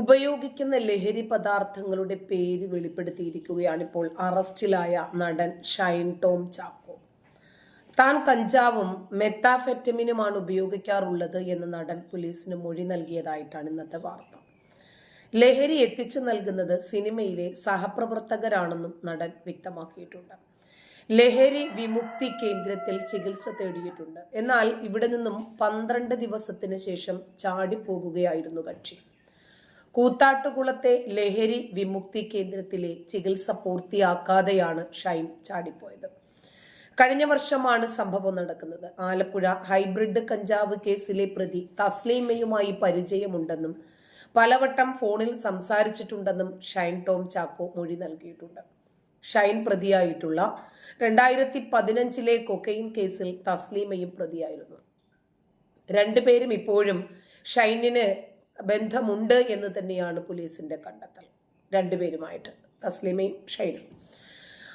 ഉപയോഗിക്കുന്ന ലഹരി പദാർത്ഥങ്ങളുടെ പേര് വെളിപ്പെടുത്തിയിരിക്കുകയാണ് ഇപ്പോൾ അറസ്റ്റിലായ നടൻ ഷൈൻ ടോം ചാക്കോ. താൻ കഞ്ചാവും മെത്താഫെറ്റമിനുമാണ് ഉപയോഗിക്കാറുള്ളത് എന്ന് നടൻ പോലീസിന് മൊഴി നൽകിയതായിട്ടാണ് ഇന്നത്തെ വാർത്ത. ലഹരി എത്തിച്ചു നൽകുന്നത് സിനിമയിലെ സഹപ്രവർത്തകരാണെന്നും നടൻ വ്യക്തമാക്കിയിട്ടുണ്ട്. ലഹരി വിമുക്തി കേന്ദ്രത്തിൽ ചികിത്സ തേടിയിട്ടുണ്ട്. എന്നാൽ ഇവിടെ നിന്നും പന്ത്രണ്ട് ദിവസത്തിന് ശേഷം ചാടിപ്പോകുകയായിരുന്നു കക്ഷി. കൂത്താട്ടുകുളത്തെ ലഹരി വിമുക്തി കേന്ദ്രത്തിലെ ചികിത്സ പൂർത്തിയാക്കാതെയാണ് ഷൈൻ ചാടിപ്പോയത്. കഴിഞ്ഞ വർഷമാണ് സംഭവം നടക്കുന്നത്. ആലപ്പുഴ ഹൈബ്രിഡ് കഞ്ചാവ് കേസിലെ പ്രതി തസ്ലീമയുമായി പരിചയമുണ്ടെന്നും പലവട്ടം ഫോണിൽ സംസാരിച്ചിട്ടുണ്ടെന്നും ഷൈൻ ടോം ചാക്കോ മൊഴി നൽകിയിട്ടുണ്ട്. ഷൈൻ പ്രതിയായിട്ടുള്ള രണ്ടായിരത്തി പതിനഞ്ചിലെ കൊക്കൈൻ കേസിൽ തസ്ലീമയും പ്രതിയായിരുന്നു. രണ്ടുപേരും ഇപ്പോഴും ഷൈനിന് ബന്ധമുണ്ട് എന്ന് തന്നെയാണ് പോലീസിന്റെ കണ്ടെത്തൽ. രണ്ടുപേരുമായിട്ട് തസ്ലിമയും ഷൈനും.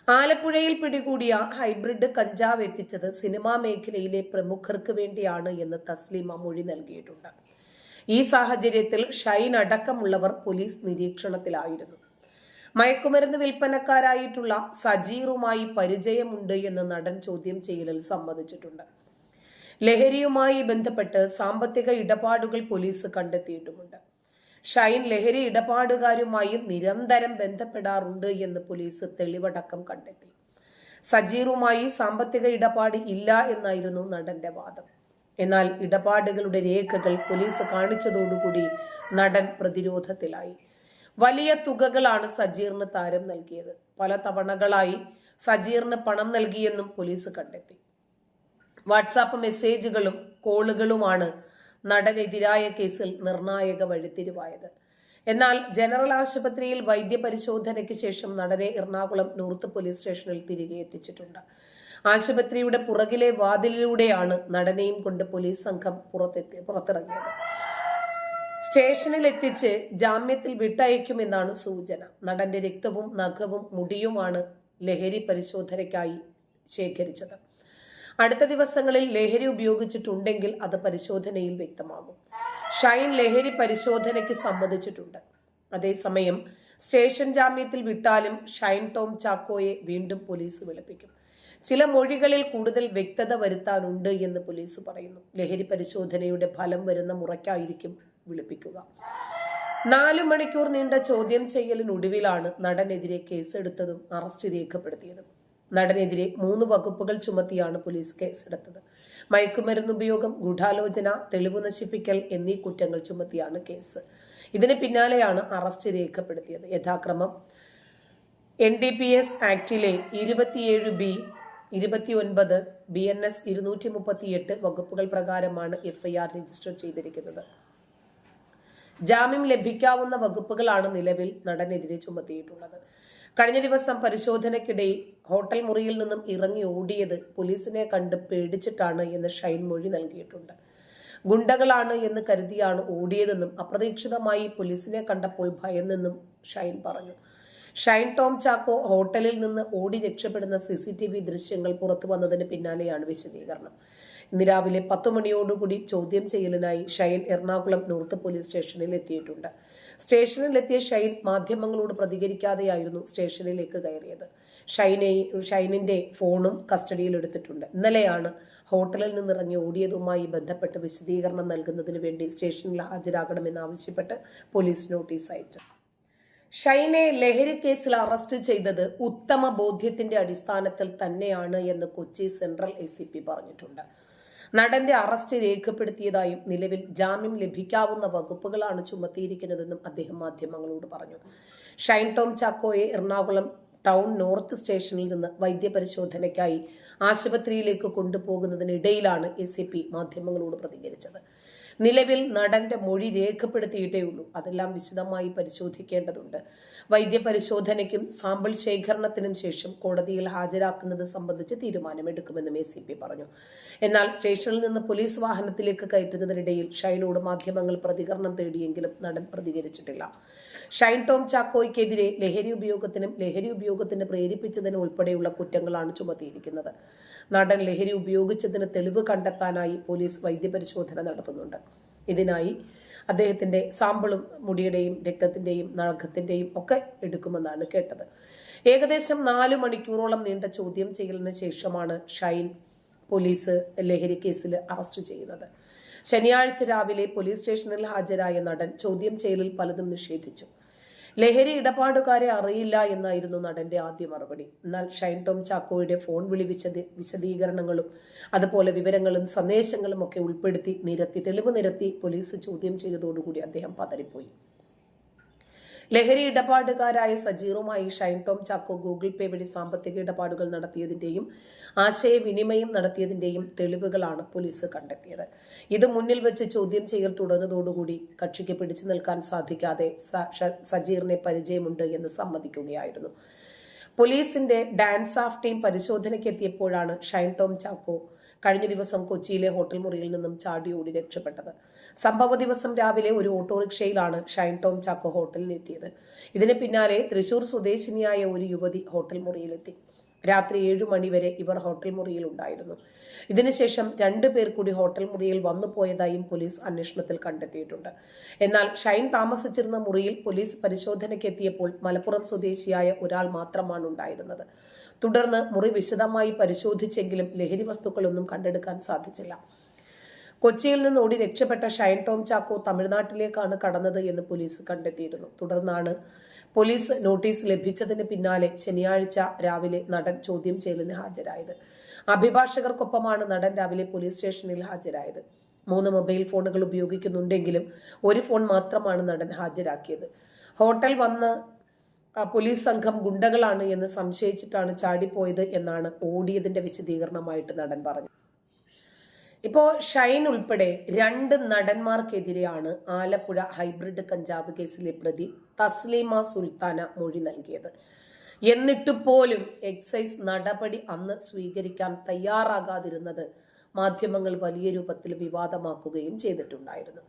ആലപ്പുഴയിൽ പിടികൂടിയ ഹൈബ്രിഡ് കഞ്ചാവ് എത്തിച്ചത് സിനിമാ മേഖലയിലെ പ്രമുഖർക്ക് വേണ്ടിയാണ് എന്ന് തസ്ലിമ മൊഴി നൽകിയിട്ടുണ്ട്. ഈ സാഹചര്യത്തിൽ ഷൈൻ അടക്കമുള്ളവർ പോലീസ് നിരീക്ഷണത്തിലായിരുന്നു. മയക്കുമരുന്ന് വിൽപ്പനക്കാരായിട്ടുള്ള സജീറുമായി പരിചയമുണ്ട് എന്ന് നടൻ ചോദ്യം ചെയ്യലിൽ സമ്മതിച്ചിട്ടുണ്ട്. ലഹരിയുമായി ബന്ധപ്പെട്ട് സാമ്പത്തിക ഇടപാടുകൾ പോലീസ് കണ്ടെത്തിയിട്ടുമുണ്ട്. ഷൈൻ ലഹരി ഇടപാടുകാരുമായി നിരന്തരം ബന്ധപ്പെടാറുണ്ട് എന്ന് പോലീസ് തെളിവടക്കം കണ്ടെത്തി. സജീറുമായി സാമ്പത്തിക ഇടപാട് ഇല്ല എന്നായിരുന്നു നടന്റെ വാദം. എന്നാൽ ഇടപാടുകളുടെ രേഖകൾ പോലീസ് കാണിച്ചതോടുകൂടി നടൻ പ്രതിരോധത്തിലായി. വലിയ തുകകളാണ് സജീറിന് താരം നൽകിയത്. പല തവണകളായി സജീറിന് പണം നൽകിയെന്നും പോലീസ് കണ്ടെത്തി. വാട്സാപ്പ് മെസ്സേജുകളും കോളുകളുമാണ് നടനെതിരായ കേസിൽ നിർണായക വഴിത്തിരിവായത് എന്നാൽ ജനറൽ ആശുപത്രിയിൽ വൈദ്യപരിശോധനയ്ക്ക് ശേഷം നടനെ എറണാകുളം നോർത്ത് പോലീസ് സ്റ്റേഷനിൽ തിരികെ എത്തിച്ചിട്ടുണ്ട്. ആശുപത്രിയുടെ പുറകിലെ വാതിലിലൂടെയാണ് നടനെയും കൊണ്ട് പോലീസ് സംഘം പുറത്തെത്തി പുറത്തിറങ്ങിയത്. സ്റ്റേഷനിൽ എത്തിച്ച് ജാമ്യത്തിൽ വിട്ടയക്കുമെന്നാണ് സൂചന. നടന്റെ രക്തവും നഖവും മുടിയുമാണ് ലഹരി പരിശോധനയ്ക്കായി ശേഖരിച്ചത്. അടുത്ത ദിവസങ്ങളിൽ ലഹരി ഉപയോഗിച്ചിട്ടുണ്ടെങ്കിൽ അത് പരിശോധനയിൽ വ്യക്തമാകും. ഷൈൻ ലഹരി പരിശോധനയ്ക്ക് സമ്മതിച്ചിട്ടുണ്ട്. അതേസമയം സ്റ്റേഷൻ ജാമ്യത്തിൽ വിട്ടാലും ഷൈൻ ടോം ചാക്കോയെ വീണ്ടും പോലീസ് വിളിപ്പിക്കും. ചില മൊഴികളിൽ കൂടുതൽ വ്യക്തത വരുത്താനുണ്ട് എന്ന് പോലീസ് പറയുന്നു. ലഹരി പരിശോധനയുടെ ഫലം വരുന്ന മുറയ്ക്കായിരിക്കും വിളിപ്പിക്കുക. നാലു മണിക്കൂർ നീണ്ട ചോദ്യം ചെയ്യലിനൊടുവിലാണ് നടനെതിരെ കേസെടുത്തതും അറസ്റ്റ് രേഖപ്പെടുത്തിയതും. നടനെതിരെ മൂന്ന് വകുപ്പുകൾ ചുമത്തിയാണ് പോലീസ് കേസെടുത്തത്. മയക്കുമരുന്ന് ഉപയോഗം ഗൂഢാലോചന തെളിവ് നശിപ്പിക്കൽ എന്നീ കുറ്റങ്ങൾ ചുമത്തിയാണ് കേസ്. ഇതിന് പിന്നാലെയാണ് അറസ്റ്റ് രേഖപ്പെടുത്തിയത്. യഥാക്രമം എൻ ഡി പി എസ് ആക്ടിലെ ഇരുപത്തിയേഴ് ബി ഇരുപത്തിയൊൻപത് ബി എൻ എസ് ഇരുന്നൂറ്റി മുപ്പത്തിയെട്ട് വകുപ്പുകൾ പ്രകാരമാണ് എഫ്ഐആർ രജിസ്റ്റർ ചെയ്തിരിക്കുന്നത്. ജാമ്യം ലഭിക്കാവുന്ന വകുപ്പുകളാണ് നിലവിൽ നടനെതിരെ ചുമത്തിയിട്ടുള്ളത്. കഴിഞ്ഞ ദിവസം പരിശോധനയ്ക്കിടെ ഹോട്ടൽ മുറിയിൽ നിന്നും ഇറങ്ങി ഓടിയത് പോലീസിനെ കണ്ട് പേടിച്ചിട്ടാണ് എന്ന് ഷൈൻ മൊഴി നൽകിയിട്ടുണ്ട്. ഗുണ്ടകളാണ് എന്ന് കരുതിയാണ് ഓടിയതെന്നും അപ്രതീക്ഷിതമായി പോലീസിനെ കണ്ടപ്പോൾ ഭയന്നെന്നും ഷൈൻ പറഞ്ഞു. ഷൈൻ ടോം ചാക്കോ ഹോട്ടലിൽ നിന്ന് ഓടി രക്ഷപ്പെടുന്ന സി സി ടി വി ദൃശ്യങ്ങൾ പുറത്തു വന്നതിന് പിന്നാലെയാണ് വിശദീകരണം. ഇന്ന് രാവിലെ പത്ത് മണിയോടുകൂടി ചോദ്യം ചെയ്യലിനായി ഷൈൻ എറണാകുളം നോർത്ത് പോലീസ് സ്റ്റേഷനിൽ എത്തിയിട്ടുണ്ട്. സ്റ്റേഷനിലെത്തിയ ഷൈൻ മാധ്യമങ്ങളോട് പ്രതികരിക്കാതെയായിരുന്നു സ്റ്റേഷനിലേക്ക് കയറിയത്. ഷൈനെ ഷൈനിന്റെ ഫോണും കസ്റ്റഡിയിൽ എടുത്തിട്ടുണ്ട്. ഇന്നലെയാണ് ഹോട്ടലിൽ നിന്നിറങ്ങി ഓടിയതുമായി ബന്ധപ്പെട്ട് വിശദീകരണം നൽകുന്നതിന് വേണ്ടി സ്റ്റേഷനിൽ ഹാജരാകണമെന്നാവശ്യപ്പെട്ട് പോലീസ് നോട്ടീസ് അയച്ചു. ഷൈനെ ലഹരി കേസിൽ അറസ്റ്റ് ചെയ്തത് ഉത്തമ ബോധ്യത്തിന്റെ അടിസ്ഥാനത്തിൽ തന്നെയാണ് എന്ന് കൊച്ചി സെൻട്രൽ എ പറഞ്ഞിട്ടുണ്ട്. നടന്റെ അറസ്റ്റ് രേഖപ്പെടുത്തിയതായും നിലവിൽ ജാമ്യം ലഭിക്കാവുന്ന വകുപ്പുകളാണ് ചുമത്തിയിരിക്കുന്നതെന്നും അദ്ദേഹം മാധ്യമങ്ങളോട് പറഞ്ഞു. ഷൈൻ ടോം ചാക്കോയെ എറണാകുളം ടൗൺ നോർത്ത് സ്റ്റേഷനിൽ നിന്ന് വൈദ്യപരിശോധനയ്ക്കായി ആശുപത്രിയിലേക്ക് കൊണ്ടുപോകുന്നതിനിടയിലാണ് എ പി മാധ്യമങ്ങളോട് പ്രതികരിച്ചത്. നിലവിൽ നടന്റെ മൊഴി രേഖപ്പെടുത്തിയിട്ടേ ഉള്ളൂ അതെല്ലാം വിശദമായി പരിശോധിക്കേണ്ടതുണ്ട്. വൈദ്യപരിശോധനയ്ക്കും സാമ്പിൾ ശേഖരണത്തിനും ശേഷം കോടതിയിൽ ഹാജരാക്കുന്നത് സംബന്ധിച്ച് തീരുമാനമെടുക്കുമെന്നും എ സി പി പറഞ്ഞു. എന്നാൽ സ്റ്റേഷനിൽ നിന്ന് പോലീസ് വാഹനത്തിലേക്ക് കയറ്റുന്നതിനിടയിൽ ഷൈനോട് മാധ്യമങ്ങൾ പ്രതികരണം തേടിയെങ്കിലും നടൻ പ്രതികരിച്ചിട്ടില്ല. ഷൈൻ ടോം ചാക്കോയ്ക്കെതിരെ ലഹരി ഉപയോഗത്തിനും ലഹരി ഉപയോഗത്തിന് പ്രേരിപ്പിച്ചതിനും ഉൾപ്പെടെയുള്ള കുറ്റങ്ങളാണ് ചുമത്തിയിരിക്കുന്നത്. നടൻ ലഹരി ഉപയോഗിച്ചതിന് തെളിവ് കണ്ടെത്താനായി പോലീസ് വൈദ്യപരിശോധന നടത്തുന്നുണ്ട്. ഇതിനായി അദ്ദേഹത്തിന്റെ സാമ്പിളും മുടിയുടെയും രക്തത്തിന്റെയും നഖത്തിന്റെയും ഒക്കെ എടുക്കുമെന്നാണ് കേട്ടത്. ഏകദേശം നാല് മണിക്കൂറോളം നീണ്ട ചോദ്യം ചെയ്യലിന് ശേഷമാണ് ഷൈൻ പോലീസ് ലഹരി കേസിൽ അറസ്റ്റ് ചെയ്യുന്നത്. ശനിയാഴ്ച രാവിലെ പോലീസ് സ്റ്റേഷനിൽ ഹാജരായ നടൻ ചോദ്യം ചെയ്യലിൽ പലതും നിഷേധിച്ചു. ലഹരി ഇടപാടുകാരെ അറിയില്ല എന്നായിരുന്നു നടന്റെ ആദ്യ മറുപടി. എന്നാൽ ഷൈൻ ടോം ചാക്കോയുടെ ഫോൺ വിളി വിശദ വിശദീകരണങ്ങളും അതുപോലെ വിവരങ്ങളും സന്ദേശങ്ങളും ഒക്കെ ഉൾപ്പെടുത്തി നിരത്തി തെളിവ് നിരത്തി പോലീസ് ചോദ്യം ചെയ്തതോടുകൂടി അദ്ദേഹം പതറിപ്പോയി. ലഹരി ഇടപാടുകാരായ സജീറുമായി Shine Tom Chacko Google Pay വഴി സാമ്പത്തിക ഇടപാടുകൾ നടത്തിയതിന്റെയും ആശയവിനിമയം നടത്തിയതിന്റെയും തെളിവുകളാണ് പോലീസ് കണ്ടെത്തിയത്. ഇത് മുന്നിൽ വെച്ച് ചോദ്യം ചെയ്യൽ തുടർന്നതോടുകൂടി കക്ഷിക്ക് പിടിച്ചു നിൽക്കാൻ സാധിക്കാതെ സജീറിനെ പരിചയമുണ്ട് എന്ന് സമ്മതിക്കുകയായിരുന്നു. പോലീസിന്റെ ഡാൻസ് ഓഫ് ടീം പരിശോധനയ്ക്ക് എത്തിയപ്പോഴാണ് ഷൈൻ ടോം ചാക്കോ കഴിഞ്ഞ ദിവസം കൊച്ചിയിലെ ഹോട്ടൽ മുറിയിൽ നിന്നും ചാടിയോടി രക്ഷപ്പെട്ടത്. സംഭവ ദിവസം രാവിലെ ഒരു ഓട്ടോറിക്ഷയിലാണ് ഷൈൻ ടോം ചാക്കോ ഹോട്ടലിൽ എത്തിയത് ഇതിന് പിന്നാലെ തൃശൂർ സ്വദേശിനിയായ ഒരു യുവതി ഹോട്ടൽ മുറിയിലെത്തി. രാത്രി ഏഴു മണിവരെ ഇവർ ഹോട്ടൽ മുറിയിൽ ഉണ്ടായിരുന്നു ഇതിനുശേഷം രണ്ടു പേർ കൂടി ഹോട്ടൽ മുറിയിൽ വന്നു പോയതായും പോലീസ് അന്വേഷണത്തിൽ കണ്ടെത്തിയിട്ടുണ്ട്. എന്നാൽ ഷൈൻ താമസിച്ചിരുന്ന മുറിയിൽ പോലീസ് പരിശോധനയ്ക്കെത്തിയപ്പോൾ മലപ്പുറം സ്വദേശിയായ ഒരാൾ മാത്രമാണ് ഉണ്ടായിരുന്നത്. തുടർന്ന് മുറി വിശദമായി പരിശോധിച്ചെങ്കിലും ലഹരി വസ്തുക്കളൊന്നും കണ്ടെടുക്കാൻ സാധിച്ചില്ല. കൊച്ചിയിൽ നിന്ന് ഓടി രക്ഷപ്പെട്ട ഷൈൻ ടോം ചാക്കോ തമിഴ്നാട്ടിലേക്കാണ് കടന്നത് എന്ന് പോലീസ് കണ്ടെത്തിയിരുന്നു. തുടർന്നാണ് പോലീസ് നോട്ടീസ് ലഭിച്ചതിന് പിന്നാലെ ശനിയാഴ്ച രാവിലെ നടൻ ചോദ്യം ചെയ്യലിന് ഹാജരായത്. അഭിഭാഷകർക്കൊപ്പമാണ് നടൻ രാവിലെ പോലീസ് സ്റ്റേഷനിൽ ഹാജരായത്. മൂന്ന് മൊബൈൽ ഫോണുകൾ ഉപയോഗിക്കുന്നുണ്ടെങ്കിലും ഒരു ഫോൺ മാത്രമാണ് നടൻ ഹാജരാക്കിയത്. ഹോട്ടൽ വന്ന് പോലീസ് സംഘം ഗുണ്ടകളാണ് എന്ന് സംശയിച്ചിട്ടാണ് ചാടിപ്പോയത് എന്നാണ് ഓടിയതിന്റെ വിശദീകരണമായിട്ട് നടൻ പറഞ്ഞു ഇപ്പോ ഷൈൻ ഉൾപ്പെടെ രണ്ട് നടന്മാർക്കെതിരെയാണ് ആലപ്പുഴ ഹൈബ്രിഡ് കഞ്ചാവ് കേസിലെ പ്രതി തസ്ലീമ സുൽത്താന മൊഴി നൽകിയത്. എന്നിട്ട് പോലും എക്സൈസ് നടപടി അന്ന് സ്വീകരിക്കാൻ തയ്യാറാകാതിരുന്നത് മാധ്യമങ്ങൾ വലിയ രൂപത്തിൽ വിവാദമാക്കുകയും ചെയ്തിട്ടുണ്ടായിരുന്നു.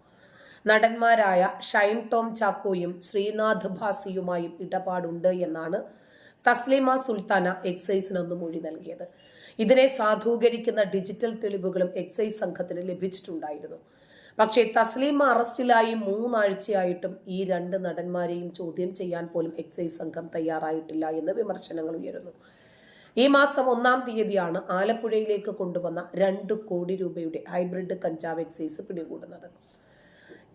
നടന്മാരായ ഷൈൻ ടോം ചാക്കോയും ശ്രീനാഥ് ഭാസിയുമായും ഇടപാടുണ്ട് എന്നാണ് തസ്ലിമ സുൽത്താന എക്സൈസിനൊന്ന് മൊഴി നൽകിയത്. ഇതിനെ സാധൂകരിക്കുന്ന ഡിജിറ്റൽ തെളിവുകളും എക്സൈസ് സംഘത്തിന് ലഭിച്ചിട്ടുണ്ടായിരുന്നു. പക്ഷേ തസ്ലീമ അറസ്റ്റിലായി മൂന്നാഴ്ചയായിട്ടും ഈ രണ്ട് നടന്മാരെയും ചോദ്യം ചെയ്യാൻ പോലും എക്സൈസ് സംഘം തയ്യാറായിട്ടില്ല എന്ന് വിമർശനങ്ങൾ ഉയരുന്നു. ഈ മാസം ഒന്നാം തീയതിയാണ് ആലപ്പുഴയിലേക്ക് കൊണ്ടുവന്ന രണ്ട് കോടി രൂപയുടെ ഹൈബ്രിഡ് കഞ്ചാവ് എക്സൈസ് പിടികൂടുന്നത്.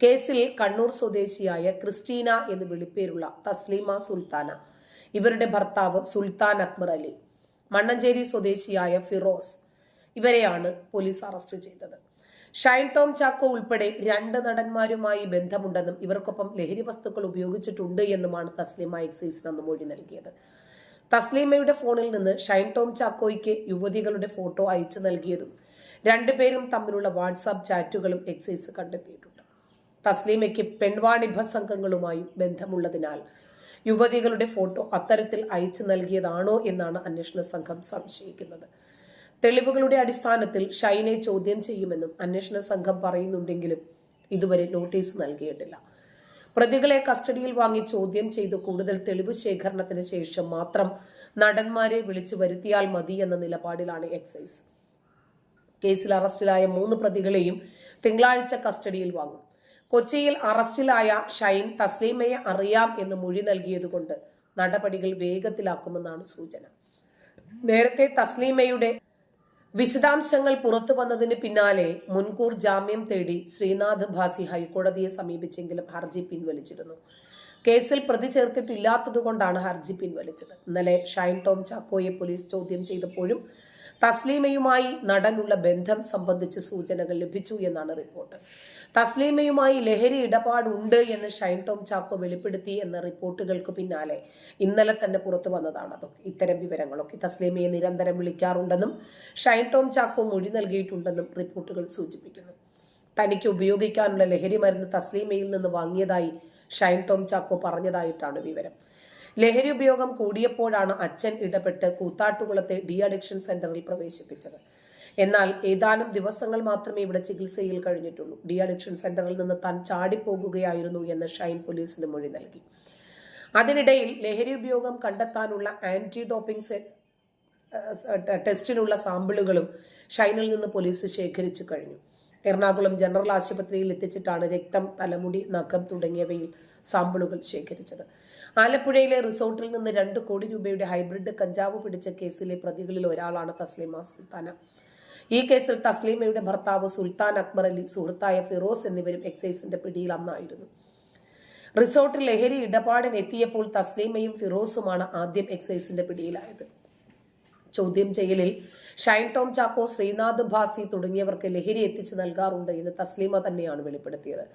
കേസിൽ കണ്ണൂർ സ്വദേശിയായ ക്രിസ്റ്റീന എന്ന് വിളിപ്പേരുള്ള തസ്ലീമ സുൽത്താന. ഇവരുടെ ഭർത്താവ് സുൽത്താൻ അക്ബർ അലി. മണ്ണഞ്ചേരി സ്വദേശിയായ ഫിറോസ്. ഇവരെയാണ് പോലീസ് അറസ്റ്റ് ചെയ്തത്. ഷൈൻ ടോം ചാക്കോ ഉൾപ്പെടെ രണ്ട് നടന്മാരുമായി ബന്ധമുണ്ടെന്നും ഇവർക്കൊപ്പം ലഹരി വസ്തുക്കൾ ഉപയോഗിച്ചിട്ടുണ്ട് എന്നുമാണ് തസ്ലീമ എക്സൈസിന് അന്ന് മൊഴി നൽകിയത്. തസ്ലീമയുടെ ഫോണിൽ നിന്ന് ഷൈൻ ടോം ചാക്കോയ്ക്ക് യുവതികളുടെ ഫോട്ടോ അയച്ചു നൽകിയതും രണ്ടുപേരും തമ്മിലുള്ള വാട്സാപ്പ് ചാറ്റുകളും എക്സൈസ് കണ്ടെത്തിയിട്ടുണ്ട്. തസ്ലീമയ്ക്ക് പെൺവാണിഭ സംഘങ്ങളുമായും ബന്ധമുള്ളതിനാൽ യുവതികളുടെ ഫോട്ടോ അത്തരത്തിൽ അയച്ചു നൽകിയതാണോ എന്നാണ് അന്വേഷണ സംഘം സംശയിക്കുന്നത്. തെളിവുകളുടെ അടിസ്ഥാനത്തിൽ ഷൈനെ ചോദ്യം ചെയ്യുമെന്നും അന്വേഷണ സംഘം പറയുന്നുണ്ടെങ്കിലും ഇതുവരെ നോട്ടീസ് നൽകിയിട്ടില്ല. പ്രതികളെ കസ്റ്റഡിയിൽ വാങ്ങി ചോദ്യം ചെയ്ത് കൂടുതൽ തെളിവ് ശേഖരണത്തിന് ശേഷം മാത്രം നടന്മാരെ വിളിച്ചു വരുത്തിയാൽ മതി എന്ന നിലപാടിലാണ് എക്സൈസ്. കേസിൽ അറസ്റ്റിലായ മൂന്ന് പ്രതികളെയും തിങ്കളാഴ്ച കസ്റ്റഡിയിൽ വാങ്ങും. കൊച്ചിയിൽ അറസ്റ്റിലായ ഷൈൻ തസ്ലീമയെ അറിയാം എന്ന് മൊഴി നൽകിയതുകൊണ്ട് നടപടികൾ വേഗത്തിലാക്കുമെന്നാണ് സൂചന. നേരത്തെ തസ്ലീമയുടെ വിശദാംശങ്ങൾ പുറത്തു വന്നതിന് പിന്നാലെ മുൻകൂർ ജാമ്യം തേടി ശ്രീനാഥ് ഭാസി ഹൈക്കോടതിയെ സമീപിച്ചെങ്കിലും ഹർജി പിൻവലിച്ചിരുന്നു. കേസിൽ പ്രതി ചേർത്തിട്ടില്ലാത്തതുകൊണ്ടാണ് ഹർജി പിൻവലിച്ചത്. ഇന്നലെ ഷൈൻ ടോം ചാക്കോയെ പോലീസ് ചോദ്യം ചെയ്തപ്പോഴും തസ്ലീമയുമായി നടനുള്ള ബന്ധം സംബന്ധിച്ച് സൂചനകൾ ലഭിച്ചു എന്നാണ് റിപ്പോർട്ട്. തസ്ലീമയുമായി ലഹരി ഇടപാടുണ്ട് എന്ന് ഷൈൻ ടോം ചാക്കോ വെളിപ്പെടുത്തി എന്ന റിപ്പോർട്ടുകൾക്ക് പിന്നാലെ ഇന്നലെ തന്നെ പുറത്തു വന്നതാണ് അതൊക്കെ ഇത്തരം വിവരങ്ങളൊക്കെ തസ്ലീമയെ നിരന്തരം വിളിക്കാറുണ്ടെന്നും ഷൈൻ ടോം ചാക്കോ മൊഴി നൽകിയിട്ടുണ്ടെന്നും റിപ്പോർട്ടുകൾ സൂചിപ്പിക്കുന്നു. തനിക്ക് ഉപയോഗിക്കാനുള്ള ലഹരി മരുന്ന് തസ്ലീമയിൽ നിന്ന് വാങ്ങിയതായി ഷൈൻ ടോം ചാക്കോ പറഞ്ഞതായിട്ടാണ് വിവരം. ലഹരി ഉപയോഗം കൂടിയപ്പോഴാണ് അച്ഛൻ ഇടപെട്ട് കൂത്താട്ടുകുളത്തെ ഡി അഡിക്ഷൻ സെന്ററിൽ പ്രവേശിപ്പിച്ചത്. എന്നാൽ ഏതാനും ദിവസങ്ങൾ മാത്രമേ ഇവിടെ ചികിത്സയിൽ കഴിഞ്ഞിട്ടുള്ളൂ. ഡി അഡിക്ഷൻ സെന്ററിൽ നിന്ന് താൻ ചാടിപ്പോകുകയായിരുന്നു എന്ന് ഷൈൻ പോലീസിന് മൊഴി നൽകി. അതിനിടയിൽ ലഹരി ഉപയോഗം കണ്ടെത്താനുള്ള ആന്റി ഡോപ്പിംഗ് ടെസ്റ്റിനുള്ള സാമ്പിളുകളും ഷൈനിൽ നിന്ന് പോലീസ് ശേഖരിച്ചു കഴിഞ്ഞു. എറണാകുളം ജനറൽ ആശുപത്രിയിൽ എത്തിച്ചിട്ടാണ് രക്തം തലമുടി നഖം തുടങ്ങിയവയിൽ സാമ്പിളുകൾ ശേഖരിച്ചത്. ആലപ്പുഴയിലെ റിസോർട്ടിൽ നിന്ന് രണ്ട് കോടി രൂപയുടെ ഹൈബ്രിഡ് കഞ്ചാവ് പിടിച്ച കേസിലെ പ്രതികളിൽ ഒരാളാണ് തസ്ലിമ സുൽത്താന. ഈ കേസിൽ തസ്ലീമയുടെ ഭർത്താവ് സുൽത്താൻ അക്ബർ അലി സുഹൃത്തായ ഫിറോസ് എന്നിവരും എക്സൈസിന്റെ പിടിയിൽ അന്നായിരുന്നു. റിസോർട്ടിൽ ലഹരി ഇടപാടിന് എത്തിയപ്പോൾ തസ്ലീമയും ഫിറോസുമാണ് ആദ്യം എക്സൈസിന്റെ പിടിയിലായത്. ചോദ്യം ചെയ്യലിൽ ഷൈൻ ടോം ചാക്കോ ശ്രീനാഥ് ഭാസി തുടങ്ങിയവർക്ക് ലഹരി എത്തിച്ചു നൽകാറുണ്ട് എന്ന് തസ്ലീമ തന്നെയാണ് വെളിപ്പെടുത്തിയത്.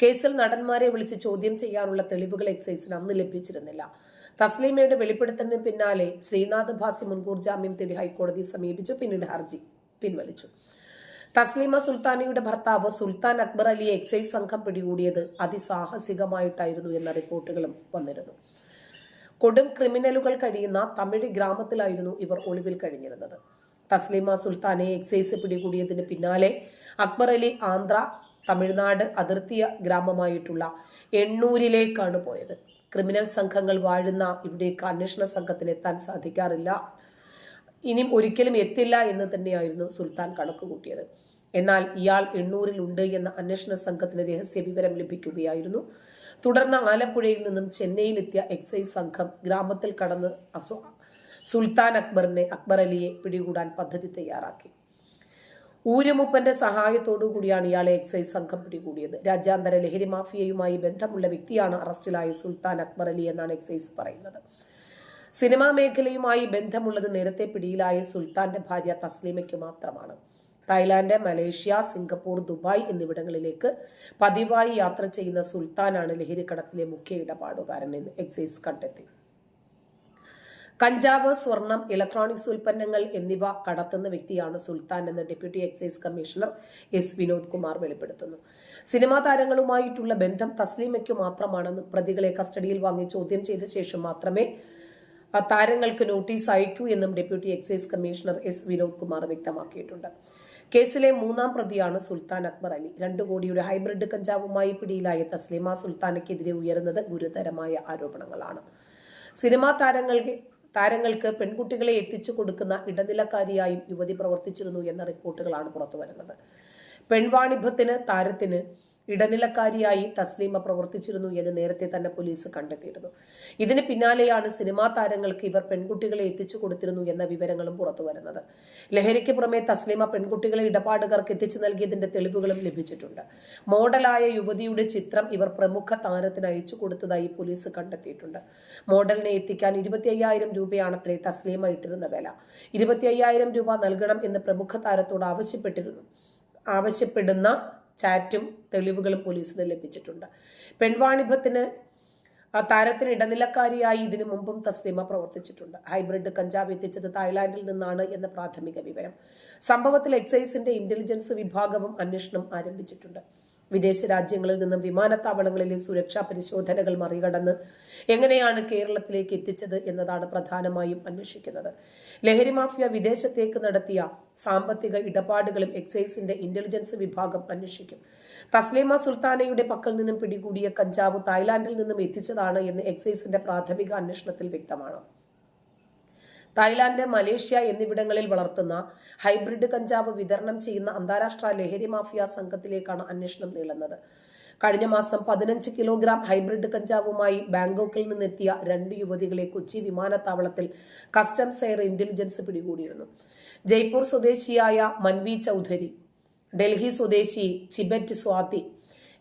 കേസിൽ നടന്മാരെ വിളിച്ച് ചോദ്യം ചെയ്യാനുള്ള തെളിവുകൾ എക്സൈസിന് അന്ന് ലഭിച്ചിരുന്നില്ല. തസ്ലീമയുടെ വെളിപ്പെടുത്തലിന് പിന്നാലെ ശ്രീനാഥ് ഭാസി മുൻകൂർ ജാമ്യം തേടി ഹൈക്കോടതി സമീപിച്ചു പിന്നീട് ഹർജി. പിൻവലിച്ചു. തസ്ലീമ സുൽത്താനിയുടെ ഭർത്താവ് സുൽത്താൻ അക്ബർ അലി എക്സൈസ് സംഘം പിടികൂടിയത് അതിസാഹസികമായിട്ടായിരുന്നു എന്ന റിപ്പോർട്ടുകളും വന്നിരുന്നു. കൊടും ക്രിമിനലുകൾ കഴിയുന്ന തമിഴ് ഗ്രാമത്തിലായിരുന്നു ഇവർ ഒളിവിൽ കഴിഞ്ഞിരുന്നത്. തസ്ലീമ സുൽത്താനെ എക്സൈസ് പിടികൂടിയതിന് പിന്നാലെ അക്ബർ അലി ആന്ധ്ര തമിഴ്നാട് അതിർത്തിയ ഗ്രാമമായിട്ടുള്ള എണ്ണൂരിലേക്കാണ് പോയത്. ക്രിമിനൽ സംഘങ്ങൾ വാഴുന്ന ഇവിടേക്ക് അന്വേഷണ സംഘത്തിന് എത്താൻ സാധിക്കാറില്ല ഇനിയും ഒരിക്കലും എത്തില്ല എന്ന് തന്നെയായിരുന്നു സുൽത്താൻ കണക്ക് കൂട്ടിയത്. എന്നാൽ ഇയാൾ എണ്ണൂരിൽ ഉണ്ട് എന്ന അന്വേഷണ സംഘത്തിന് രഹസ്യ വിവരം ലഭിക്കുകയായിരുന്നു. തുടർന്ന് ആലപ്പുഴയിൽ നിന്നും ചെന്നൈയിലെത്തിയ എക്സൈസ് സംഘം ഗ്രാമത്തിൽ കടന്ന് അസു സുൽത്താൻ അക്ബറിനെ അക്ബർ അലിയെ പിടികൂടാൻ പദ്ധതി തയ്യാറാക്കി. ഊരുമുപ്പന്റെ സഹായത്തോടു കൂടിയാണ് ഇയാളെ എക്സൈസ് സംഘം പിടികൂടിയത്. രാജ്യാന്തര ലഹരി മാഫിയയുമായി ബന്ധമുള്ള വ്യക്തിയാണ് അറസ്റ്റിലായ സുൽത്താൻ അക്ബർ അലി എന്നാണ് എക്സൈസ് പറയുന്നത്. സിനിമാ മേഖലയുമായി ബന്ധമുള്ളത് നേരത്തെ പിടിയിലായ സുൽത്താന്റെ ഭാര്യ തസ്ലീമയ്ക്ക് മാത്രമാണ്. തായ്ലാന്റ് മലേഷ്യ സിംഗപ്പൂർ ദുബായ് എന്നിവിടങ്ങളിലേക്ക് പതിവായി യാത്ര ചെയ്യുന്ന സുൽത്താനാണ് ലഹരിക്കടത്തിലെ മുഖ്യ ഇടപാടുകാരൻ എന്ന് എക്സൈസ് കണ്ടെത്തി. കഞ്ചാവ് സ്വർണം ഇലക്ട്രോണിക്സ് ഉൽപ്പന്നങ്ങൾ എന്നിവ കടത്തുന്ന വ്യക്തിയാണ് സുൽത്താൻ എന്ന് deputy excise commissioner S Vinod Kumar വെളിപ്പെടുത്തുന്നു. സിനിമാ താരങ്ങളുമായിട്ടുള്ള ബന്ധം തസ്ലീമയ്ക്കു മാത്രമാണെന്നും പ്രതികളെ കസ്റ്റഡിയിൽ വാങ്ങി ചോദ്യം ചെയ്ത ശേഷം മാത്രമേ താരങ്ങൾക്ക് നോട്ടീസ് അയക്കൂ എന്നും deputy excise commissioner S Vinod Kumar വ്യക്തമാക്കിയിട്ടുണ്ട്. കേസിലെ മൂന്നാം പ്രതിയാണ് സുൽത്താൻ അക്ബർ അലി. രണ്ടു കോടിയുടെ ഹൈബ്രിഡ് കഞ്ചാവുമായി പിടിയിലായ തസ്ലിമ സുൽത്താനയ്ക്കെതിരെ ഉയരുന്നത് ഗുരുതരമായ ആരോപണങ്ങളാണ്. സിനിമാ താരങ്ങൾക്ക് താരങ്ങൾക്ക് പെൺകുട്ടികളെ എത്തിച്ചു കൊടുക്കുന്ന ഇടനിലക്കാരിയായും യുവതി പ്രവർത്തിച്ചിരുന്നു എന്ന റിപ്പോർട്ടുകളാണ് പുറത്തുവരുന്നത്. പെൺവാണിഭത്തിന് താരത്തിന് ഇടനിലക്കാരിയായി തസ്ലീമ പ്രവർത്തിച്ചിരുന്നു എന്ന് നേരത്തെ തന്നെ പോലീസ് കണ്ടെത്തിയിരുന്നു. ഇതിന് പിന്നാലെയാണ് സിനിമാ താരങ്ങൾക്ക് ഇവർ പെൺകുട്ടികളെ എത്തിച്ചു കൊടുത്തിരുന്നു എന്ന വിവരങ്ങളും പുറത്തു വരുന്നത്. ലഹരിക്ക് പുറമെ തസ്ലീമ പെൺകുട്ടികളെ ഇടപാടുകാർക്ക് എത്തിച്ചു നൽകിയതിന്റെ തെളിവുകളും ലഭിച്ചിട്ടുണ്ട്. മോഡലായ യുവതിയുടെ ചിത്രം ഇവർ പ്രമുഖ താരത്തിന് അയച്ചു കൊടുത്തതായി പോലീസ് കണ്ടെത്തിയിട്ടുണ്ട്. മോഡലിനെ എത്തിക്കാൻ ഇരുപത്തി അയ്യായിരം രൂപയാണത്രേ തസ്ലീമ ഇട്ടിരുന്ന വില. ഇരുപത്തി അയ്യായിരം രൂപ നൽകണം എന്ന് പ്രമുഖ താരത്തോട് ആവശ്യപ്പെട്ടിരുന്നു. ആവശ്യപ്പെടുന്ന ചാറ്റും തെളിവുകളും പോലീസിന് ലഭിച്ചിട്ടുണ്ട്. പെൺവാണിഭത്തിന് താരത്തിന് ഇടനിലക്കാരിയായി ഇതിനു മുമ്പും തസ്ലിമ പ്രവർത്തിച്ചിട്ടുണ്ട്. ഹൈബ്രിഡ് കഞ്ചാവ് എത്തിച്ചത് തായ്ലാന്റിൽ നിന്നാണ് എന്ന പ്രാഥമിക വിവരം. സംഭവത്തിൽ എക്സൈസിന്റെ ഇന്റലിജൻസ് വിഭാഗവും അന്വേഷണം ആരംഭിച്ചിട്ടുണ്ട്. വിദേശ രാജ്യങ്ങളിൽ നിന്നും വിമാനത്താവളങ്ങളിലെ സുരക്ഷാ പരിശോധനകൾ മറികടന്ന് എങ്ങനെയാണ് കേരളത്തിലേക്ക് എത്തിച്ചത് എന്നതാണ് പ്രധാനമായും അന്വേഷിക്കുന്നത്. ലഹരി മാഫിയ വിദേശത്തേക്ക് നടത്തിയ സാമ്പത്തിക ഇടപാടുകളും എക്സൈസിന്റെ ഇന്റലിജൻസ് വിഭാഗം അന്വേഷിക്കും. തസ്ലീമ സുൽത്താനയുടെ പക്കൽ നിന്നും പിടികൂടിയ കഞ്ചാവ് തായ്ലാന്റിൽ നിന്നും എത്തിച്ചതാണ് എന്ന് എക്സൈസിന്റെ പ്രാഥമിക അന്വേഷണത്തിൽ വ്യക്തമാണ്. തായ്ലാന്റ് മലേഷ്യ എന്നിവിടങ്ങളിൽ വളർത്തുന്ന ഹൈബ്രിഡ് കഞ്ചാവ് വിതരണം ചെയ്യുന്ന അന്താരാഷ്ട്ര ലഹരി മാഫിയ സംഘത്തിലേക്കാണ് അന്വേഷണം നീളുന്നത്. കഴിഞ്ഞ മാസം പതിനഞ്ച് കിലോഗ്രാം ഹൈബ്രിഡ് കഞ്ചാവുമായി ബാങ്കോക്കിൽ നിന്നെത്തിയ രണ്ട് യുവതികളെ കൊച്ചി വിമാനത്താവളത്തിൽ കസ്റ്റംസ് എയർ ഇന്റലിജൻസ് പിടികൂടിയിരുന്നു. ജയ്പൂർ സ്വദേശിയായ മൻവി ചൌധരി ഡൽഹി സ്വദേശി ചിബറ്റ് സ്വാതി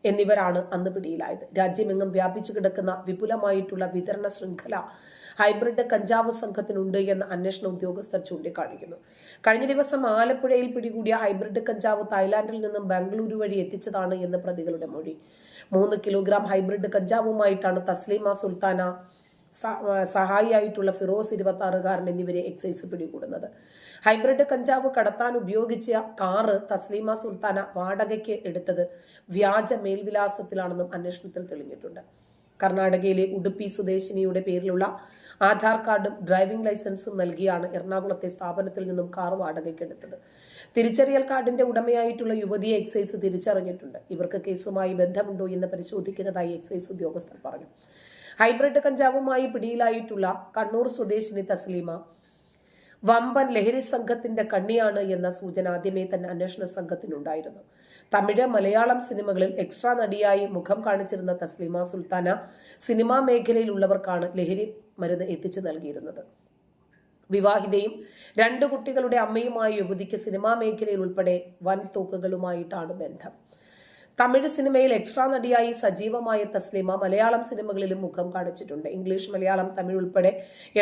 എന്നിവരാണ് അന്ന് പിടിയിലായത്. രാജ്യമെങ്ങും വ്യാപിച്ചു കിടക്കുന്ന വിപുലമായിട്ടുള്ള വിതരണ ശൃംഖല ഹൈബ്രിഡ് കഞ്ചാവ് സംഘത്തിനുണ്ട് എന്ന് അന്വേഷണ ഉദ്യോഗസ്ഥർ ചൂണ്ടിക്കാണിക്കുന്നു. കഴിഞ്ഞ ദിവസം ആലപ്പുഴയിൽ പിടികൂടിയ ഹൈബ്രിഡ് കഞ്ചാവ് തായ്ലാന്റിൽ നിന്നും ബാംഗ്ലൂരു വഴി എത്തിച്ചതാണ് എന്ന് പ്രതികളുടെ മൊഴി. മൂന്ന് കിലോഗ്രാം ഹൈബ്രിഡ് കഞ്ചാവുമായിട്ടാണ് തസ്ലീമ സുൽത്താന സഹായിയായിട്ടുള്ള ഫിറോസ് ഇരുപത്തി ആറുകാരൻ എന്നിവരെ എക്സൈസ് പിടികൂടുന്നത്. ഹൈബ്രിഡ് കഞ്ചാവ് കടത്താൻ ഉപയോഗിച്ച കാറ് തസ്ലീമ സുൽത്താന വാടകയ്ക്ക് എടുത്തത് വ്യാജ മേൽവിലാസത്തിലാണെന്നും അന്വേഷണത്തിൽ തെളിഞ്ഞിട്ടുണ്ട്. കർണാടകയിലെ ഉടുപ്പി സ്വദേശിനിയുടെ പേരിലുള്ള ആധാർ കാർഡും ഡ്രൈവിംഗ് ലൈസൻസും നൽകിയാണ് എറണാകുളത്തെ സ്ഥാപനത്തിൽ നിന്നും കാർ വാടകയ്ക്കെടുത്തത് തിരിച്ചറിയൽ കാർഡിന്റെ ഉടമയായിട്ടുള്ള യുവതിയെ എക്സൈസ് തിരിച്ചറിഞ്ഞിട്ടുണ്ട്. ഇവർക്ക് കേസുമായി ബന്ധമുണ്ടോ എന്ന് പരിശോധിക്കുന്നതായി എക്സൈസ് ഉദ്യോഗസ്ഥർ പറഞ്ഞു. ഹൈബ്രിഡ് കഞ്ചാവുമായി പിടിയിലായിട്ടുള്ള കണ്ണൂർ സ്വദേശിനി തസ്ലീമ വമ്പൻ ലഹരി സംഘത്തിന്റെ കണ്ണിയാണ് എന്ന സൂചന ആദ്യമേ തന്നെ അന്വേഷണ സംഘത്തിനുണ്ടായിരുന്നു. തമിഴ് മലയാളം സിനിമകളിൽ എക്സ്ട്രാ നടിയായി മുഖം കാണിച്ചിരുന്ന തസ്ലീമ സുൽത്താന സിനിമാ മേഖലയിലുള്ളവർക്കാണ് ലഹരി മരുന്ന് എത്തിച്ചു നൽകിയിരുന്നത്. വിവാഹിതയും രണ്ട് കുട്ടികളുടെ അമ്മയുമായ യുവതിക്ക് സിനിമാ മേഖലയിൽ ഉൾപ്പെടെ വൻ തൂക്കുകളുമായിട്ടാണ് ബന്ധം. തമിഴ് സിനിമയിൽ എക്സ്ട്രാ നടിയായി സജീവമായ തസ്ലിമ മലയാളം സിനിമകളിലും മുഖം കാണിച്ചിട്ടുണ്ട്. ഇംഗ്ലീഷ് മലയാളം തമിഴ് ഉൾപ്പെടെ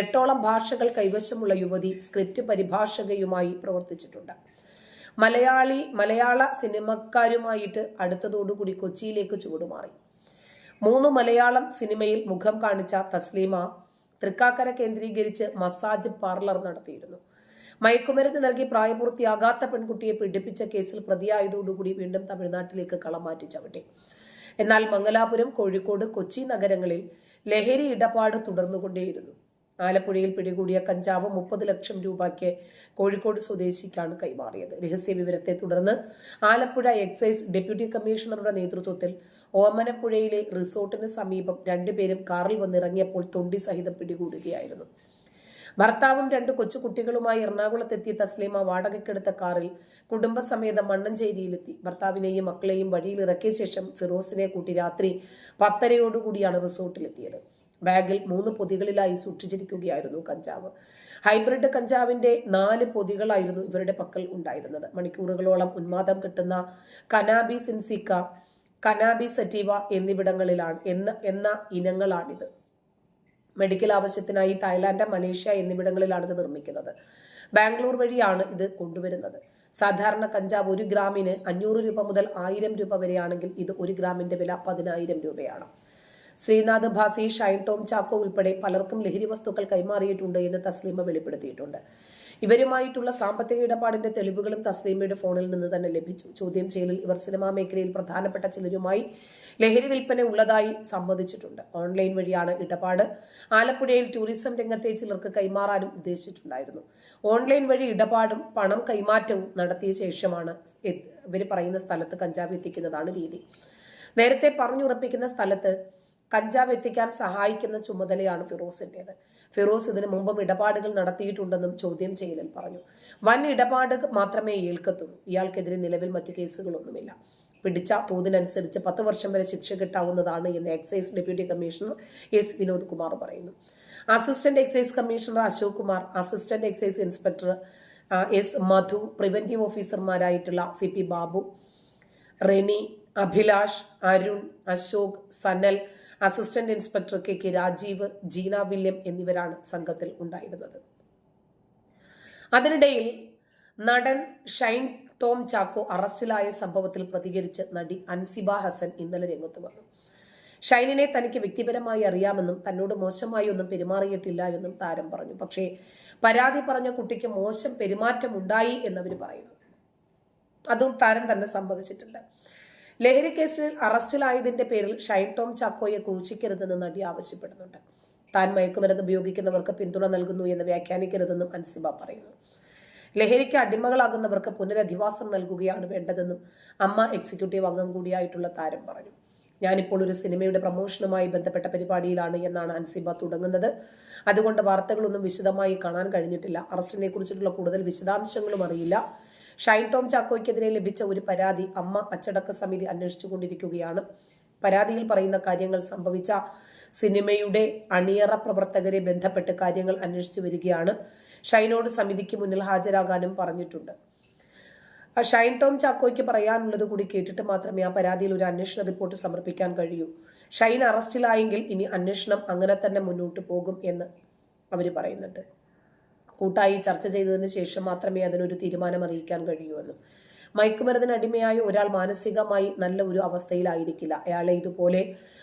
എട്ടോളം ഭാഷകൾ കൈവശമുള്ള യുവതി സ്ക്രിപ്റ്റ് പരിഭാഷകയുമായി പ്രവർത്തിച്ചിട്ടുണ്ട്. മലയാളി മലയാള സിനിമക്കാരുമായിട്ട് അടുത്തതോടുകൂടി കൊച്ചിയിലേക്ക് ചൂടുമാറി മൂന്ന് മലയാളം സിനിമയിൽ മുഖം കാണിച്ച തസ്ലീമ തൃക്കാക്കര കേന്ദ്രീകരിച്ച് മസാജ് പാർലർ നടത്തിയിരുന്നു. മയക്കുമരുന്ന് നൽകി പ്രായപൂർത്തിയാകാത്ത പെൺകുട്ടിയെ പീഡിപ്പിച്ച കേസിൽ പ്രതിയായതോടുകൂടി വീണ്ടും തമിഴ്നാട്ടിലേക്ക് കളം മാറ്റി ചവിട്ടി. എന്നാൽ മംഗലാപുരം കോഴിക്കോട് കൊച്ചി നഗരങ്ങളിൽ ലഹരി ഇടപാട് തുടർന്നുകൊണ്ടേയിരുന്നു. ആലപ്പുഴയിൽ പിടികൂടിയ കഞ്ചാവ് മുപ്പത് ലക്ഷം രൂപയ്ക്ക് കോഴിക്കോട് സ്വദേശിക്കാണ് കൈമാറിയത്. രഹസ്യ വിവരത്തെ തുടർന്ന് ആലപ്പുഴ എക്സൈസ് ഡെപ്യൂട്ടി കമ്മീഷണറുടെ നേതൃത്വത്തിൽ ഓമനപ്പുഴയിലെ റിസോർട്ടിന് സമീപം രണ്ടുപേരും കാറിൽ വന്നിറങ്ങിയപ്പോൾ തൊണ്ടി സഹിതം പിടികൂടുകയായിരുന്നു. ഭർത്താവും രണ്ട് കൊച്ചുകുട്ടികളുമായി എറണാകുളത്തെത്തിയ തസ്ലീമ വാടകയ്ക്കെടുത്ത കാറിൽ കുടുംബസമേതം മണ്ണഞ്ചേരിയിലെത്തി. ഭർത്താവിനെയും മക്കളെയും വഴിയിൽ ഇറക്കിയ ശേഷം ഫിറോസിനെ കൂട്ടി രാത്രി പത്തരയോടുകൂടിയാണ് റിസോർട്ടിലെത്തിയത്. ബാഗിൽ മൂന്ന് പൊതികളിലായി സൂക്ഷിച്ചിരിക്കുകയായിരുന്നു കഞ്ചാവ്. ഹൈബ്രിഡ് കഞ്ചാവിന്റെ നാല് പൊതികളായിരുന്നു ഇവരുടെ പക്കൽ ഉണ്ടായിരുന്നത്. മണിക്കൂറുകളോളം ഉന്മാദം കിട്ടുന്ന കനാബി സിൻസിക്ക കനാബി സറ്റീവ എന്നിവിടങ്ങളിലാണ് എന്ന എന്ന ഇനങ്ങളാണിത്. മെഡിക്കൽ ആവശ്യത്തിനായി തായ്ലാന്റ് മലേഷ്യ എന്നിവിടങ്ങളിലാണ് ഇത് നിർമ്മിക്കുന്നത്. ബാംഗ്ലൂർ വഴിയാണ് ഇത് കൊണ്ടുവരുന്നത്. സാധാരണ കഞ്ചാവ് ഒരു ഗ്രാമിന് അഞ്ഞൂറ് രൂപ മുതൽ ആയിരം രൂപ വരെയാണെങ്കിൽ ഇത് ഒരു ഗ്രാമിന്റെ വില പതിനായിരം രൂപയാണ്. ശ്രീനാഥ് ഭാസി ഷൈൻ ടോം ചാക്കോ ഉൾപ്പെടെ പലർക്കും ലഹരി വസ്തുക്കൾ കൈമാറിയിട്ടുണ്ട് എന്ന് തസ്ലീമ വെളിപ്പെടുത്തിയിട്ടുണ്ട്. ഇവരുമായിട്ടുള്ള സാമ്പത്തിക ഇടപാടിന്റെ തെളിവുകളും തസ്ലീമയുടെ ഫോണിൽ നിന്ന് തന്നെ ലഭിച്ചു. ചോദ്യം ചെയ്യലിൽ ഇവർ സിനിമാ മേഖലയിൽ പ്രധാനപ്പെട്ട ചിലരുമായി ലഹരി വിൽപ്പന ഉള്ളതായി സമ്മതിച്ചിട്ടുണ്ട് ഓൺലൈൻ വഴിയാണ് ഇടപാട്. ആലപ്പുഴയിൽ ടൂറിസം രംഗത്തെ ചിലർക്ക് കൈമാറാനും ഉദ്ദേശിച്ചിട്ടുണ്ടായിരുന്നു. ഓൺലൈൻ വഴി ഇടപാടും പണം കൈമാറ്റവും നടത്തിയ ശേഷമാണ് ഇവർ പറയുന്ന സ്ഥലത്ത് കഞ്ചാവ് എത്തിക്കുന്നതാണ് രീതി. നേരത്തെ പറഞ്ഞുറപ്പിക്കുന്ന സ്ഥലത്ത് കഞ്ചാവ് എത്തിക്കാൻ സഹായിക്കുന്ന ചുമതലയാണ് ഫിറോസിന്റേത്. ഫിറോസ് ഇതിനു മുമ്പും ഇടപാടുകൾ നടത്തിയിട്ടുണ്ടെന്നും ചോദ്യം ചെയ്യലിൽ പറഞ്ഞു. വൻ ഇടപാട് മാത്രമേ ഏൽക്കത്തുള്ളൂ. ഇയാൾക്കെതിരെ നിലവിൽ മറ്റു കേസുകളൊന്നുമില്ല. പിടിച്ച തോതിനനുസരിച്ച് പത്ത് വർഷം വരെ ശിക്ഷ കിട്ടാവുന്നതാണ് എന്ന് excise deputy commissioner S Vinod Kumar പറയുന്നു. Assistant excise commissioner Ashok Kumar assistant excise inspector S Madhu preventive ഓഫീസർമാരായിട്ടുള്ള C P Babu Reni Abhilash Arun Ashok Sanal assistant inspector K K Rajeev Jeena William എന്നിവരാണ് സംഘത്തിൽ ഉണ്ടായിരുന്നത്. അതിനിടയിൽ നടൻ ഷൈൻ ടോം ചാക്കോ അറസ്റ്റിലായ സംഭവത്തിൽ പ്രതികരിച്ച് നടി അൻസിബ ഹസൻ ഇന്നലെ രംഗത്ത് വന്നു. ഷൈനിനെ തനിക്ക് വ്യക്തിപരമായി അറിയാമെന്നും തന്നോട് മോശമായി ഒന്നും പെരുമാറിയിട്ടില്ല എന്നും താരം പറഞ്ഞു. പക്ഷേ പരാതി പറഞ്ഞ കുട്ടിക്ക് മോശം പെരുമാറ്റം ഉണ്ടായി എന്നവർ പറയുന്നു. അതും താരം തന്നെ സമ്മതിച്ചിട്ടുണ്ട് ലഹരി കേസിൽ അറസ്റ്റിലായതിന്റെ പേരിൽ ഷൈൻ ടോം ചാക്കോയെ ക്രൂശിക്കരുതെന്ന് നടി ആവശ്യപ്പെടുന്നുണ്ട്. താൻ മയക്കുമരുന്ന് ഉപയോഗിക്കുന്നവർക്ക് പിന്തുണ നൽകുന്നു എന്ന് വ്യാഖ്യാനിക്കരുതെന്നും അൻസിബ പറയുന്നു. ലഹരിക്ക് അടിമകളാകുന്നവർക്ക് പുനരധിവാസം നൽകുകയാണ് വേണ്ടതെന്നും അമ്മ എക്സിക്യൂട്ടീവ് അംഗം കൂടിയായിട്ടുള്ള താരം പറഞ്ഞു. ഞാനിപ്പോൾ ഒരു സിനിമയുടെ പ്രമോഷനുമായി ബന്ധപ്പെട്ട പരിപാടിയിലാണ് എന്നാണ് അൻസിബ തുടങ്ങുന്നത്. അതുകൊണ്ട് വാർത്തകളൊന്നും വിശദമായി കാണാൻ കഴിഞ്ഞിട്ടില്ല. അറസ്റ്റിനെ കുറിച്ചിട്ടുള്ള കൂടുതൽ വിശദാംശങ്ങളും അറിയില്ല. ഷൈൻ ടോം ചാക്കോയ്ക്കെതിരെ ലഭിച്ച ഒരു പരാതി അമ്മ അച്ചടക്ക സമിതി അന്വേഷിച്ചുകൊണ്ടിരിക്കുകയാണ്. പരാതിയിൽ പറയുന്ന കാര്യങ്ങൾ സംഭവിച്ച സിനിമയുടെ അണിയറ പ്രവർത്തകരെ ബന്ധപ്പെട്ട് കാര്യങ്ങൾ അന്വേഷിച്ചു വരികയാണ്. ഷൈനോട് സമിതിക്ക് മുന്നിൽ ഹാജരാകാനും പറഞ്ഞിട്ടുണ്ട്. ഷൈൻ ടോം ചാക്കോയ്ക്ക് പറയാനുള്ളത് കൂടി കേട്ടിട്ട് മാത്രമേ ആ പരാതിയിൽ ഒരു അന്വേഷണ റിപ്പോർട്ട് സമർപ്പിക്കാൻ കഴിയൂ. ഷൈൻ അറസ്റ്റിലായെങ്കിൽ ഇനി അന്വേഷണം അങ്ങനെ തന്നെ മുന്നോട്ട് പോകും എന്ന് അവർ പറയുന്നുണ്ട്. കൂട്ടായി ചർച്ച ചെയ്തതിന് ശേഷം മാത്രമേ അതിനൊരു തീരുമാനം അറിയിക്കാൻ കഴിയൂ മയക്കുമരുന്നിന് അടിമയായ ഒരാൾ മാനസികമായി നല്ല ഒരു അവസ്ഥയിലായിരിക്കില്ല. അയാളെ ഇതുപോലെ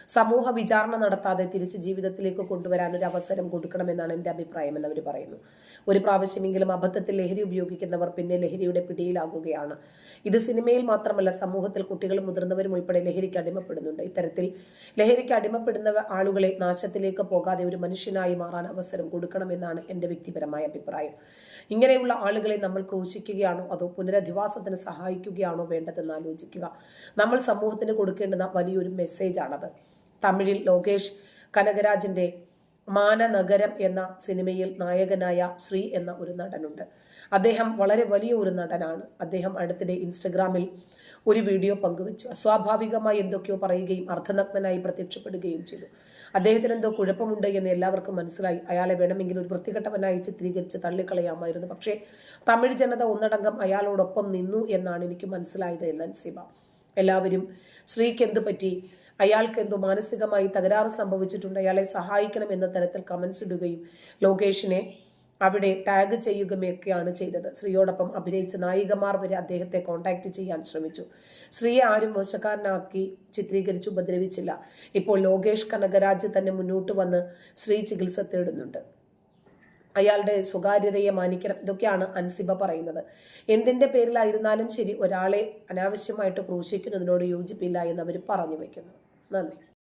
സമൂഹ വിചാരണ നടത്താതെ തിരിച്ച് ജീവിതത്തിലേക്ക് കൊണ്ടുവരാൻ ഒരു അവസരം കൊടുക്കണമെന്നാണ് എന്റെ അഭിപ്രായം എന്ന് അവർ പറയുന്നു. ഒരു പ്രാവശ്യമെങ്കിലും അബദ്ധത്തിൽ ലഹരി ഉപയോഗിക്കുന്നവർ പിന്നെ ലഹരിയുടെ പിടിയിലാകുകയാണ്. ഇത് സിനിമയിൽ മാത്രമല്ല സമൂഹത്തിൽ കുട്ടികളും മുതിർന്നവരും ഉൾപ്പെടെ ലഹരിക്ക് അടിമപ്പെടുന്നുണ്ട്. ഇത്തരത്തിൽ ലഹരിക്ക് അടിമപ്പെടുന്ന ആളുകളെ നാശത്തിലേക്ക് പോകാതെ ഒരു മനുഷ്യനായി മാറാൻ അവസരം കൊടുക്കണമെന്നാണ് എന്റെ വ്യക്തിപരമായ അഭിപ്രായം. ഇങ്ങനെയുള്ള ആളുകളെ നമ്മൾ ക്രൂശിക്കുകയാണോ? അതോ പുനരധിവാസത്തിന് സഹായിക്കുകയാണോ വേണ്ടതെന്ന് ആലോചിക്കുക. നമ്മൾ സമൂഹത്തിന് കൊടുക്കേണ്ടുന്ന വലിയൊരു മെസ്സേജാണത്. തമിഴിൽ ലോകേഷ് കനകരാജിന്റെ മാനനഗരം എന്ന സിനിമയിൽ നായകനായ ശ്രീ എന്ന ഒരു നടനുണ്ട്. അദ്ദേഹം വളരെ വലിയ ഒരു നടനാണ്. അദ്ദേഹം അടുത്തിടെ ഇൻസ്റ്റഗ്രാമിൽ ഒരു വീഡിയോ പങ്കുവച്ചു. അസ്വാഭാവികമായി എന്തൊക്കെയോ പറയുകയും അർദ്ധനഗ്നനായി പ്രത്യക്ഷപ്പെടുകയും ചെയ്തു. അദ്ദേഹത്തിന് എന്തോ കുഴപ്പമുണ്ട് എന്ന് എല്ലാവർക്കും മനസ്സിലായി. അയാളെ വേണമെങ്കിൽ ഒരു വൃത്തികെട്ടവനായി ചിത്രീകരിച്ച് തള്ളിക്കളയാമായിരുന്നു. പക്ഷേ തമിഴ് ജനത ഒന്നടങ്കം അയാളോടൊപ്പം നിന്നു എന്നാണ് എനിക്ക് മനസ്സിലായത് എന്ന് അൻസിബ എല്ലാവരും സ്ത്രീക്ക് എന്തു പറ്റി? അയാൾക്ക് എന്തോ മാനസികമായി തകരാറ് സംഭവിച്ചിട്ടുണ്ട്. അയാളെ സഹായിക്കണം എന്ന തരത്തിൽ കമൻസ് ഇടുകയും ലോകേഷിനെ അവിടെ ടാഗ് ചെയ്യുകയൊക്കെയാണ് ചെയ്തത്. ശ്രീയോടൊപ്പം അഭിനയിച്ച നായികമാർ വരെ അദ്ദേഹത്തെ കോൺടാക്ട് ചെയ്യാൻ ശ്രമിച്ചു. ശ്രീയെ ആരും മോശക്കാരനാക്കി ചിത്രീകരിച്ചു ഉപദ്രവിച്ചില്ല. ഇപ്പോൾ ലോകേഷ് കനകരാജ് തന്നെ മുന്നോട്ട് വന്ന് ശ്രീ ചികിത്സ തേടുന്നുണ്ട്. അയാളുടെ സ്വകാര്യതയെ മാനിക്കണം. ഇതൊക്കെയാണ് അൻസിബ പറയുന്നത്. എന്തിന്റെ പേരിലായിരുന്നാലും ശരി ഒരാളെ അനാവശ്യമായിട്ട് ക്രൂശിക്കുന്നതിനോട് യോജിപ്പില്ല എന്ന് അവർ പറഞ്ഞു വെക്കുന്നു. നന്ദി.